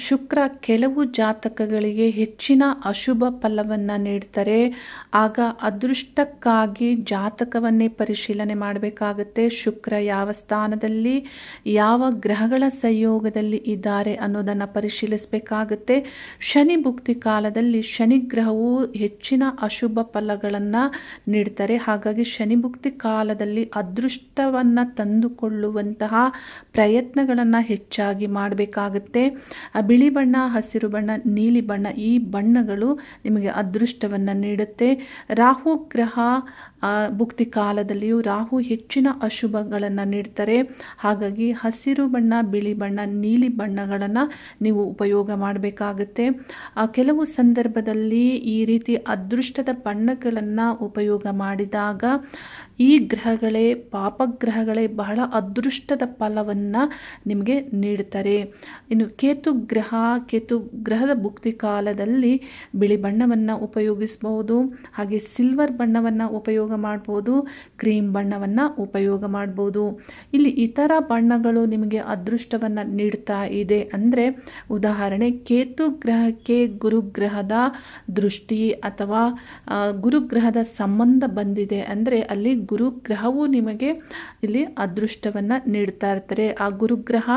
ಶುಕ್ರ ಕೆಲವು ಜಾತಕಗಳಿಗೆ ಹೆಚ್ಚಿನ ಅಶುಭ ಫಲವನ್ನು ನೀಡ್ತಾರೆ. ಆಗ ಅದೃಷ್ಟಕ್ಕಾಗಿ ಜಾತಕವನ್ನೇ ಪರಿಶೀಲನೆ ಮಾಡಬೇಕಾಗತ್ತೆ. ಶುಕ್ರ ಯಾವ ಸ್ಥಾನದಲ್ಲಿ, ಯಾವ ಗ್ರಹಗಳ ಸಂಯೋಗದಲ್ಲಿ ಇದ್ದಾರೆ ಅನ್ನೋದನ್ನು ಪರಿಶೀಲಿಸಬೇಕಾಗುತ್ತೆ. ಶನಿ ಭುಕ್ತಿ ಕಾಲದಲ್ಲಿ ಶನಿ ಗ್ರಹವು ಹೆಚ್ಚಿನ ಅಶುಭ ಫಲಗಳನ್ನು ನೀಡ್ತಾರೆ. ಹಾಗಾಗಿ ಶನಿ ಭುಕ್ತಿ ಕಾಲದಲ್ಲಿ ಅದೃಷ್ಟವನ್ನು ತಂದುಕೊಳ್ಳುವಂತಹ ಪ್ರಯತ್ನಗಳನ್ನು ಹೆಚ್ಚಾಗಿ ಮಾಡಬೇಕಾಗುತ್ತೆ. ಬಿಳಿ ಬಣ್ಣ ಹಸಿರು ಬಣ್ಣ ನೀಲಿ ಬಣ್ಣ ಈ ಬಣ್ಣಗಳು ನಿಮಗೆ ಅದೃಷ್ಟವನ್ನು ನೀಡುತ್ತೆ. ರಾಹು ಗ್ರಹ ಭುಕ್ತಿ ಕಾಲದಲ್ಲಿಯೂ ರಾಹು ಹೆಚ್ಚಿನ ಅಶುಭಗಳನ್ನು ನೀಡ್ತಾರೆ. ಹಾಗಾಗಿ ಹಸಿರು ಬಣ್ಣ, ಬಿಳಿ ಬಣ್ಣ, ನೀಲಿ ಬಣ್ಣಗಳನ್ನು ನೀವು ಉಪಯೋಗ ಮಾಡಬೇಕಾಗುತ್ತೆ. ಕೆಲವು ಸಂದರ್ಭದಲ್ಲಿ ಈ ರೀತಿ ಅದೃಷ್ಟದ ಬಣ್ಣಗಳನ್ನು ಉಪಯೋಗ ಮಾಡಿದಾಗ ಈ ಗ್ರಹಗಳೇ, ಪಾಪಗ್ರಹಗಳೇ ಬಹಳ ಅದೃಷ್ಟದ ಫಲವನ್ನು ನಿಮಗೆ ನೀಡ್ತಾರೆ. ಇನ್ನು ಕೇತು ಗ್ರಹ, ಕೇತು ಗ್ರಹದ ಭುಕ್ತಿ ಕಾಲದಲ್ಲಿ ಬಿಳಿ ಬಣ್ಣವನ್ನು ಉಪಯೋಗಿಸಬಹುದು ಹಾಗೆ ಸಿಲ್ವರ್ ಬಣ್ಣವನ್ನು ಉಪಯೋಗ ಮಾಡ್ಬೋದು, ಕ್ರೀಮ್ ಬಣ್ಣವನ್ನು ಉಪಯೋಗ ಮಾಡ್ಬೋದು. ಇಲ್ಲಿ ಇತರ ಬಣ್ಣಗಳು ನಿಮಗೆ ಅದೃಷ್ಟವನ್ನು ನೀಡ್ತಾ ಇದೆ. ಅಂದರೆ ಉದಾಹರಣೆ, ಕೇತು ಗ್ರಹಕ್ಕೆ ಗುರುಗ್ರಹದ ದೃಷ್ಟಿ ಅಥವಾ ಗುರುಗ್ರಹದ ಸಂಬಂಧ ಬಂದಿದೆ. ಅಂದರೆ ಅಲ್ಲಿ ಗುರುಗ್ರಹವು ನಿಮಗೆ ಇಲ್ಲಿ ಅದೃಷ್ಟವನ್ನು ನೀಡ್ತಾ ಇರ್ತಾರೆ. ಆ ಗುರುಗ್ರಹ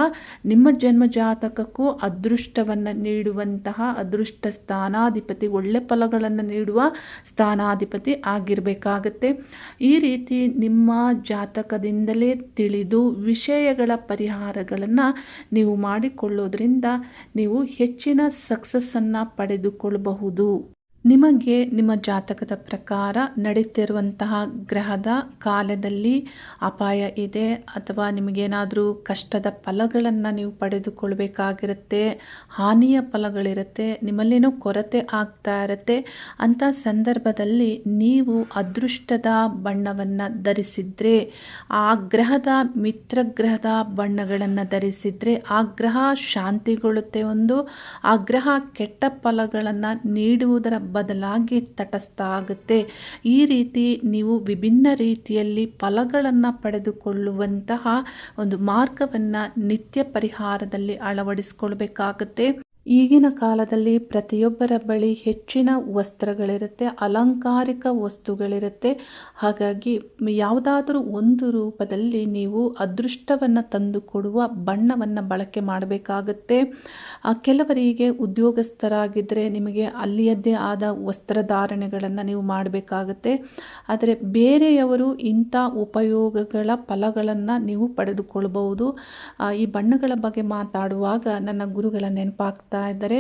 ನಿಮ್ಮ ಜನ್ಮ ಜಾತಕಕ್ಕೂ ಅದೃಷ್ಟವನ್ನು ನೀಡುವಂತಹ ಅದೃಷ್ಟ ಸ್ಥಾನಾಧಿಪತಿ, ಒಳ್ಳೆ ಫಲಗಳನ್ನು ನೀಡುವ ಸ್ಥಾನಾಧಿಪತಿ ಆಗಿರಬೇಕಾಗತ್ತೆ. ಈ ರೀತಿ ನಿಮ್ಮ ಜಾತಕದಿಂದಲೇ ತಿಳಿದು ವಿಷಯಗಳ ಪರಿಹಾರಗಳನ್ನು ನೀವು ಮಾಡಿಕೊಳ್ಳೋದ್ರಿಂದ ನೀವು ಹೆಚ್ಚಿನ ಸಕ್ಸಸ್ಸನ್ನು ಪಡೆದುಕೊಳ್ಳಬಹುದು ನಿಮಗೆ ನಿಮ್ಮ ಜಾತಕದ ಪ್ರಕಾರ ನಡೀತಿರುವಂತಹ ಗ್ರಹದ ಕಾಲದಲ್ಲಿ ಅಪಾಯ ಇದೆ ಅಥವಾ ನಿಮಗೇನಾದರೂ ಕಷ್ಟದ ಫಲಗಳನ್ನು ನೀವು ಪಡೆದುಕೊಳ್ಬೇಕಾಗಿರುತ್ತೆ, ಹಾನಿಯ ಫಲಗಳಿರುತ್ತೆ, ನಿಮ್ಮಲ್ಲೇನೋ ಕೊರತೆ ಆಗ್ತಾ ಇರುತ್ತೆ ಅಂಥ ಸಂದರ್ಭದಲ್ಲಿ ನೀವು ಅದೃಷ್ಟದ ಬಣ್ಣವನ್ನು ಧರಿಸಿದರೆ, ಆ ಗ್ರಹದ ಮಿತ್ರ ಗ್ರಹದ ಬಣ್ಣಗಳನ್ನು ಧರಿಸಿದರೆ ಆ ಗ್ರಹ ಶಾಂತಿಗೊಳ್ಳುತ್ತೆ ಒಂದು, ಆ ಗ್ರಹ ಕೆಟ್ಟ ಫಲಗಳನ್ನು ನೀಡುವುದರ ಬದಲಾಗಿ ತಟಸ್ಥ ಆಗುತ್ತೆ ಈ ರೀತಿ ನೀವು ವಿಭಿನ್ನ ರೀತಿಯಲ್ಲಿ ಫಲಗಳನ್ನು ಪಡೆದುಕೊಳ್ಳುವಂತಹ ಒಂದು ಮಾರ್ಗವನ್ನು ನಿತ್ಯ ಪರಿಹಾರದಲ್ಲಿ ಅಳವಡಿಸ್ಕೊಳ್ಬೇಕಾಗತ್ತೆ. ಈಗಿನ ಕಾಲದಲ್ಲಿ ಪ್ರತಿಯೊಬ್ಬರ ಬಳಿ ಹೆಚ್ಚಿನ ವಸ್ತ್ರಗಳಿರುತ್ತೆ, ಅಲಂಕಾರಿಕ ವಸ್ತುಗಳಿರುತ್ತೆ. ಹಾಗಾಗಿ ಯಾವುದಾದರೂ ಒಂದು ರೂಪದಲ್ಲಿ ನೀವು ಅದೃಷ್ಟವನ್ನು ತಂದುಕೊಡುವ ಬಣ್ಣವನ್ನು ಬಳಕೆ ಮಾಡಬೇಕಾಗತ್ತೆ. ಕೆಲವರಿಗೆ ಉದ್ಯೋಗಸ್ಥರಾಗಿದ್ದರೆ ನಿಮಗೆ ಅಲ್ಲಿಯದ್ದೇ ಆದ ವಸ್ತ್ರಧಾರಣೆಗಳನ್ನು ನೀವು ಮಾಡಬೇಕಾಗತ್ತೆ. ಆದರೆ ಬೇರೆಯವರು ಇಂಥ ಉಪಯೋಗಗಳ ಫಲಗಳನ್ನು ನೀವು ಪಡೆದುಕೊಳ್ಬಹುದು. ಈ ಬಣ್ಣಗಳ ಬಗ್ಗೆ ಮಾತಾಡುವಾಗ ನನ್ನ ಗುರುಗಳ ನೆನಪಾಗ್ತಾ ಇದ್ದಾರೆ.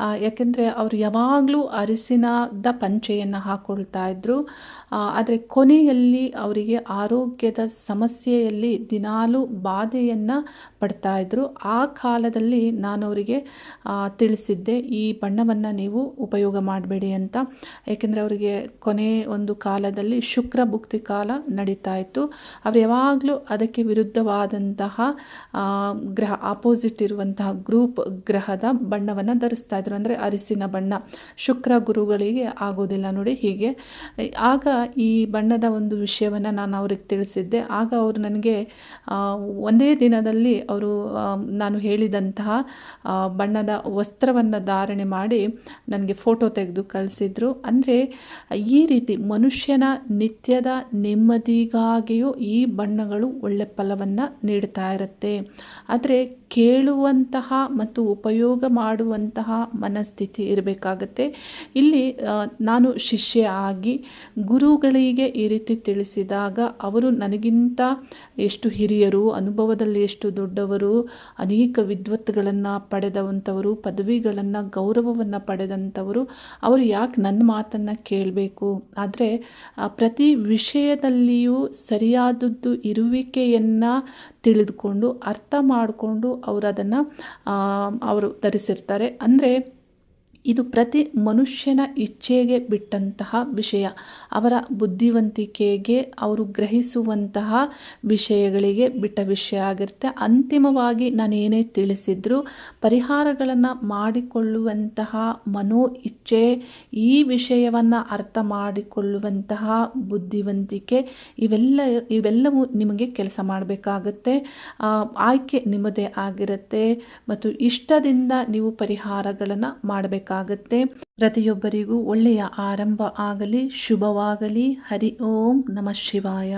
ಆ, ಯಾಕೆಂದರೆ ಅವರು ಯಾವಾಗಲೂ ಅರಿಸಿನದ ಪಂಚೆಯನ್ನು ಹಾಕ್ಕೊಳ್ತಾ ಇದ್ದರು ಆದರೆ ಕೊನೆಯಲ್ಲಿ ಅವರಿಗೆ ಆರೋಗ್ಯದ ಸಮಸ್ಯೆಯಲ್ಲಿ ದಿನಾಲೂ ಬಾಧೆಯನ್ನು ಪಡ್ತಾ ಇದ್ದರು ಆ ಕಾಲದಲ್ಲಿ ನಾನು ಅವರಿಗೆ ತಿಳಿಸಿದ್ದೆ ಈ ಬಣ್ಣವನ್ನು ನೀವು ಉಪಯೋಗ ಮಾಡಬೇಡಿ ಅಂತ. ಏಕೆಂದರೆ ಅವರಿಗೆ ಕೊನೆ ಒಂದು ಕಾಲದಲ್ಲಿ ಶುಕ್ರ ಭುಕ್ತಿ ಕಾಲ ನಡೀತಾ ಇತ್ತು. ಅವರು ಯಾವಾಗಲೂ ಅದಕ್ಕೆ ವಿರುದ್ಧವಾದಂತಹ ಗ್ರಹ ಆಪೋಸಿಟ್ ಇರುವಂತಹ ಗ್ರೂಪ್ ಗ್ರಹದ ಬಣ್ಣವನ್ನು ಧರಿಸ್ತಾ ಇದ್ರು. ಅಂದರೆ ಅರಿಸಿನ ಬಣ್ಣ. ಶುಕ್ರ ಗುರುಗಳಿಗೆ ಆಗೋದಿಲ್ಲ ನೋಡಿ ಹೀಗೆ. ಆಗ ಈ ಬಣ್ಣದ ಒಂದು ವಿಷಯವನ್ನು ನಾನು ಅವ್ರಿಗೆ ತಿಳಿಸಿದ್ದೆ. ಆಗ ಅವರು ನನಗೆ ಒಂದೇ ದಿನದಲ್ಲಿ ಅವರು ನಾನು ಹೇಳಿದಂತಹ ಬಣ್ಣದ ವಸ್ತ್ರವನ್ನು ಧಾರಣೆ ಮಾಡಿ ನನಗೆ ಫೋಟೋ ತೆಗೆದು ಕಳಿಸಿದ್ರು. ಅಂದರೆ ಈ ರೀತಿ ಮನುಷ್ಯನ ನಿತ್ಯದ ನೆಮ್ಮದಿಗಾಗಿಯೂ ಈ ಬಣ್ಣಗಳು ಒಳ್ಳೆ ಫಲವನ್ನು ನೀಡ್ತಾ ಇರುತ್ತೆ. ಆದರೆ ಕೇಳುವಂತಹ ಮತ್ತು ಉಪಯೋಗ ಮಾಡುವಂತಹ ಮನಸ್ಥಿತಿ ಇರಬೇಕಾಗತ್ತೆ. ಇಲ್ಲಿ ನಾನು ಶಿಷ್ಯ ಆಗಿ ಗುರುಗಳಿಗೆ ಈ ರೀತಿ ತಿಳಿಸಿದಾಗ ಅವರು ನನಗಿಂತ ಎಷ್ಟು ಹಿರಿಯರು, ಅನುಭವದಲ್ಲಿ ಎಷ್ಟು ದೊಡ್ಡವರು, ಅನೇಕ ವಿದ್ವತ್ಗಳನ್ನು ಪಡೆದವಂಥವರು, ಪದವಿಗಳನ್ನು, ಗೌರವವನ್ನು ಪಡೆದಂಥವರು, ಅವರು ಯಾಕೆ ನನ್ನ ಮಾತನ್ನು ಕೇಳಬೇಕು? ಆದರೆ ಪ್ರತಿ ವಿಷಯದಲ್ಲಿಯೂ ಸರಿಯಾದದ್ದು ಇರುವಿಕೆಯನ್ನು ತಿಳಿದುಕೊಂಡು ಅರ್ಥ ಮಾಡಿಕೊಂಡು ಅವರು ಅದನ್ನು ಅವರು ಧರಿಸಿರ್ತಾರೆ. ಅಂದರೆ ಇದು ಪ್ರತಿ ಮನುಷ್ಯನ ಇಚ್ಛೆಗೆ ಬಿಟ್ಟಂತಹ ವಿಷಯ. ಅವರ ಬುದ್ಧಿವಂತಿಕೆಗೆ ಅವರು ಗ್ರಹಿಸುವಂತಹ ವಿಷಯಗಳಿಗೆ ಬಿಟ್ಟ ವಿಷಯ ಆಗಿರುತ್ತೆ. ಅಂತಿಮವಾಗಿ ನಾನು ಏನೇ ತಿಳಿಸಿದ್ರು ಪರಿಹಾರಗಳನ್ನು ಮಾಡಿಕೊಳ್ಳುವಂತಹ ಮನೋ ಇಚ್ಛೆ, ಈ ವಿಷಯವನ್ನು ಅರ್ಥ ಮಾಡಿಕೊಳ್ಳುವಂತಹ ಬುದ್ಧಿವಂತಿಕೆ, ಇವೆಲ್ಲ, ಇವೆಲ್ಲವೂ ನಿಮಗೆ ಕೆಲಸ ಮಾಡಬೇಕಾಗತ್ತೆ. ಆಯ್ಕೆ ನಿಮ್ಮದೇ ಆಗಿರುತ್ತೆ. ಮತ್ತು ಇಷ್ಟದಿಂದ ನೀವು ಪರಿಹಾರಗಳನ್ನು ಮಾಡಬೇಕಾಗುತ್ತೆ ಪ್ರತಿಯೊಬ್ಬರಿಗೂ ಒಳ್ಳೆಯ ಆರಂಭ ಆಗಲಿ ಶುಭವಾಗಲಿ. ಹರಿ ಓಂ ನಮಃ ಶಿವಾಯ.